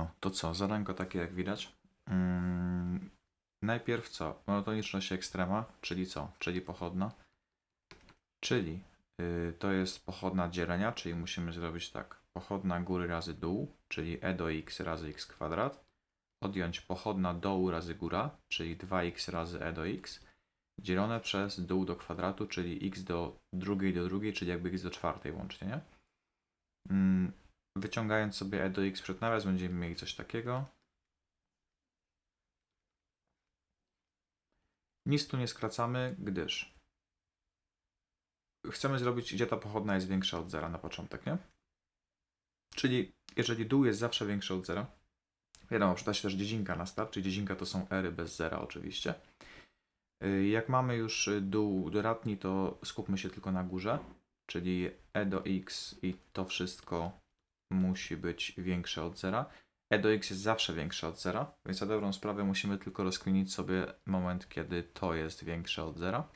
No, to co? Zadanko takie jak widać. Mm, najpierw co? Monotoniczność ekstrema, czyli co? Czyli pochodna. Czyli y, to jest pochodna dzielenia, czyli musimy zrobić tak. Pochodna góry razy dół, czyli e do x razy x kwadrat. Odjąć pochodna dołu razy góra, czyli 2x razy e do x. Dzielone przez dół do kwadratu, czyli x do drugiej do drugiej, czyli jakby x do czwartej łącznie, nie? Mm, Wyciągając sobie e do x przed nawias, będziemy mieli coś takiego. Nic tu nie skracamy, gdyż chcemy zrobić, gdzie ta pochodna jest większa od zera na początek, nie? Czyli jeżeli dół jest zawsze większy od zera, wiadomo, przyda się też dziecinka na start, czyli dziecinka to są ery bez zera oczywiście. Y, Jak mamy już dół doradni, to skupmy się tylko na górze, czyli e do x i to wszystko musi być większe od zera. e do x jest zawsze większe od zera, więc na dobrą sprawę musimy tylko rozkminić sobie moment, kiedy to jest większe od zera.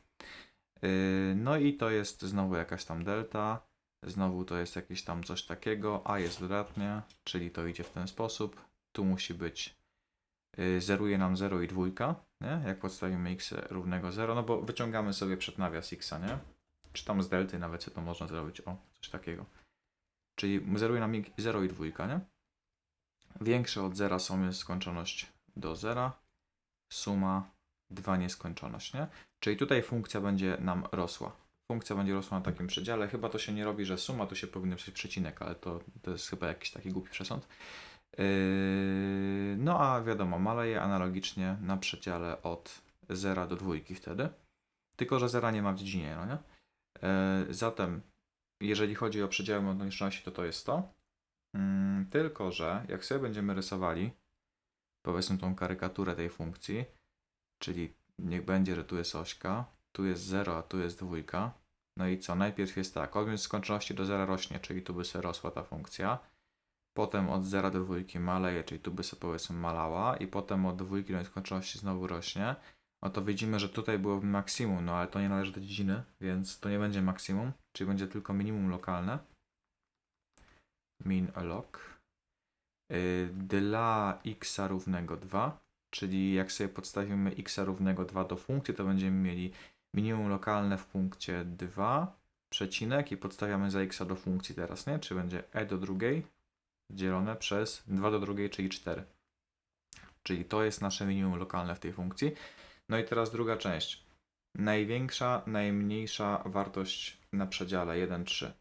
Yy, No i to jest znowu jakaś tam delta, znowu to jest jakieś tam coś takiego, a jest dodatnie, czyli to idzie w ten sposób. Tu musi być, yy, zeruje nam 0 i dwójka, nie? jak podstawimy x równego 0, no bo wyciągamy sobie przed nawias x, nie? Czy tam z delty nawet sobie to można zrobić, o, coś takiego. Czyli zeruje nam 0 i dwójka, nie? Większe od zera są jest skończoność do zera, suma 2 nieskończoność, nie? Czyli tutaj funkcja będzie nam rosła. Funkcja będzie rosła na takim przedziale. Chyba to się nie robi, że suma, tu się powinien pisać przecinek, ale to, to jest chyba jakiś taki głupi przesąd. Yy, no a wiadomo, maleje analogicznie na przedziale od 0 do dwójki wtedy. Tylko, że zera nie ma w dziedzinie, no nie? Yy, zatem, jeżeli chodzi o przedziały monotoniczności, to to jest to. Mm, tylko, że jak sobie będziemy rysowali, powiedzmy tą karykaturę tej funkcji, czyli niech będzie, że tu jest ośka, tu jest 0, a tu jest dwójka. No i co? Najpierw jest tak, odmian skończoności do zera rośnie, czyli tu by sobie rosła ta funkcja. Potem od 0 do dwójki maleje, czyli tu by sobie powiedzmy malała. I potem od dwójki do nieskończoności znowu rośnie. No to widzimy, że tutaj byłoby maksimum, no ale to nie należy do dziedziny, więc to nie będzie maksimum, czyli będzie tylko minimum lokalne. Min log. Yy, Dla x równego 2, czyli jak sobie podstawimy x równego 2 do funkcji, to będziemy mieli minimum lokalne w punkcie 2, przecinek i podstawiamy za x do funkcji teraz, nie? Czy będzie e do drugiej dzielone przez 2 do drugiej, czyli 4. Czyli to jest nasze minimum lokalne w tej funkcji. No i teraz druga część. Największa, najmniejsza wartość na przedziale 1, 3.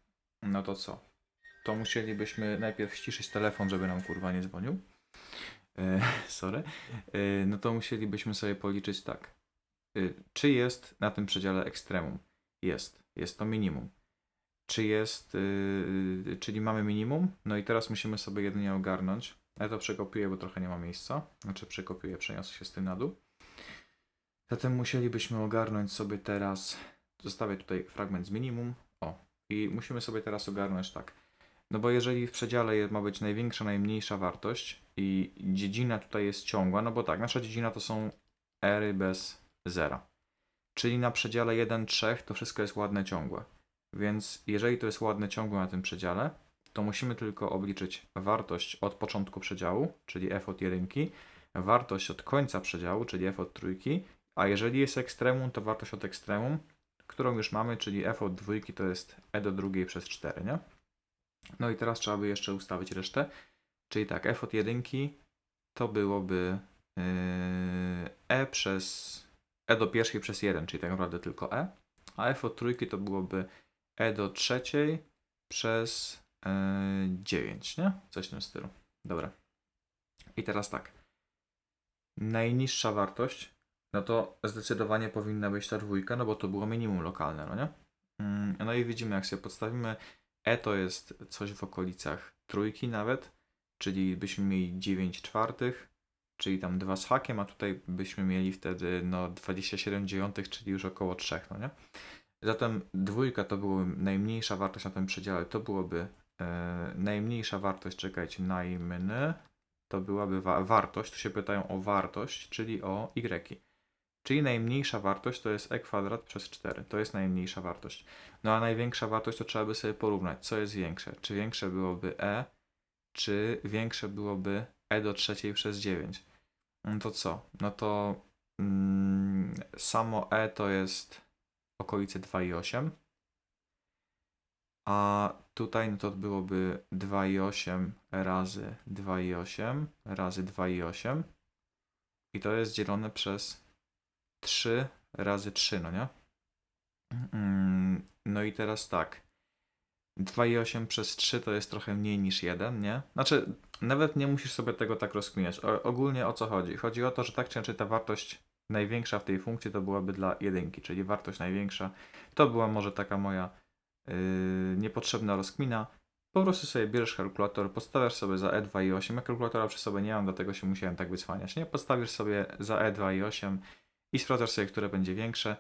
No to co? To musielibyśmy najpierw ściszyć telefon, żeby nam kurwa nie dzwonił. E, sorry. E, no to musielibyśmy sobie policzyć tak. E, czy jest na tym przedziale ekstremum? Jest. Jest to minimum. Czy jest, yy, czyli mamy minimum? No i teraz musimy sobie jedynie ogarnąć. Ja to przekopiuję, bo trochę nie ma miejsca. Znaczy przekopiuję, przeniosę się z tym na dół. Zatem musielibyśmy ogarnąć sobie teraz, zostawię tutaj fragment z minimum. O, i musimy sobie teraz ogarnąć tak. No bo jeżeli w przedziale ma być największa, najmniejsza wartość i dziedzina tutaj jest ciągła, no bo tak, nasza dziedzina to są ery bez zera. Czyli na przedziale 1, 3 to wszystko jest ładne, ciągłe. Więc jeżeli to jest ładne, ciągłe na tym przedziale, to musimy tylko obliczyć wartość od początku przedziału, czyli f od jedynki, wartość od końca przedziału, czyli f od trójki, a jeżeli jest ekstremum, to wartość od ekstremum, którą już mamy, czyli f od dwójki to jest e do drugiej przez 4, nie? No i teraz trzeba by jeszcze ustawić resztę, czyli tak, f od jedynki to byłoby yy, e przez e do pierwszej przez 1, czyli tak naprawdę tylko e, a f od trójki to byłoby e do trzeciej przez yy, 9, nie? Coś w tym stylu. Dobra. I teraz tak. Najniższa wartość, no to zdecydowanie powinna być ta dwójka, no bo to było minimum lokalne, no nie? Mm, No i widzimy, jak sobie podstawimy e to jest coś w okolicach trójki nawet, czyli byśmy mieli 9 czwartych, czyli tam 2 z hakiem, a tutaj byśmy mieli wtedy no 27 dziewiątych, czyli już około 3, no nie? Zatem dwójka to byłaby najmniejsza wartość na tym przedziale, to byłoby e, najmniejsza wartość, czekajcie, najmny, to byłaby wa- wartość, tu się pytają o wartość, czyli o y. Czyli najmniejsza wartość to jest e kwadrat przez 4, to jest najmniejsza wartość. No a największa wartość to trzeba by sobie porównać, co jest większe. Czy większe byłoby e, czy większe byłoby e do trzeciej przez 9. No to co? No to mm, samo e to jest okolice 2,8. A tutaj no to byłoby 2,8 razy 2,8 razy 2,8. I to jest dzielone przez 3 razy 3, no nie? Mm, No i teraz tak. 2,8 przez 3 to jest trochę mniej niż 1, nie? Znaczy, nawet nie musisz sobie tego tak rozkminiać. O, ogólnie o co chodzi? Chodzi o to, że tak czy inaczej ta wartość największa w tej funkcji to byłaby dla jedynki, czyli wartość największa. To była może taka moja yy, niepotrzebna rozkmina. Po prostu sobie bierzesz kalkulator, podstawiasz sobie za E E2,8. Ja kalkulatora przy sobie nie mam, dlatego się musiałem tak wycwaniać. Nie, podstawisz sobie za E E2,8 i sprawdzasz sobie, które będzie większe.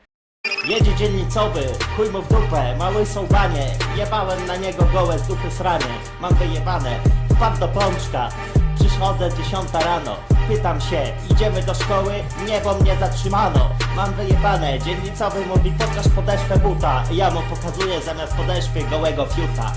Jedzie dzielnicowy, chuj mu w dupę, mały są banie Jebałem na niego gołe z dupy sranie Mam wyjebane, wpadł do pączka Przychodzę dziesiąta rano. Pytam się, idziemy do szkoły? Nie, bo mnie zatrzymano. Mam wyjebane, dzielnicowy mówi pokaż podeszwę buta. Ja mu pokazuję zamiast podeszwy gołego fiuta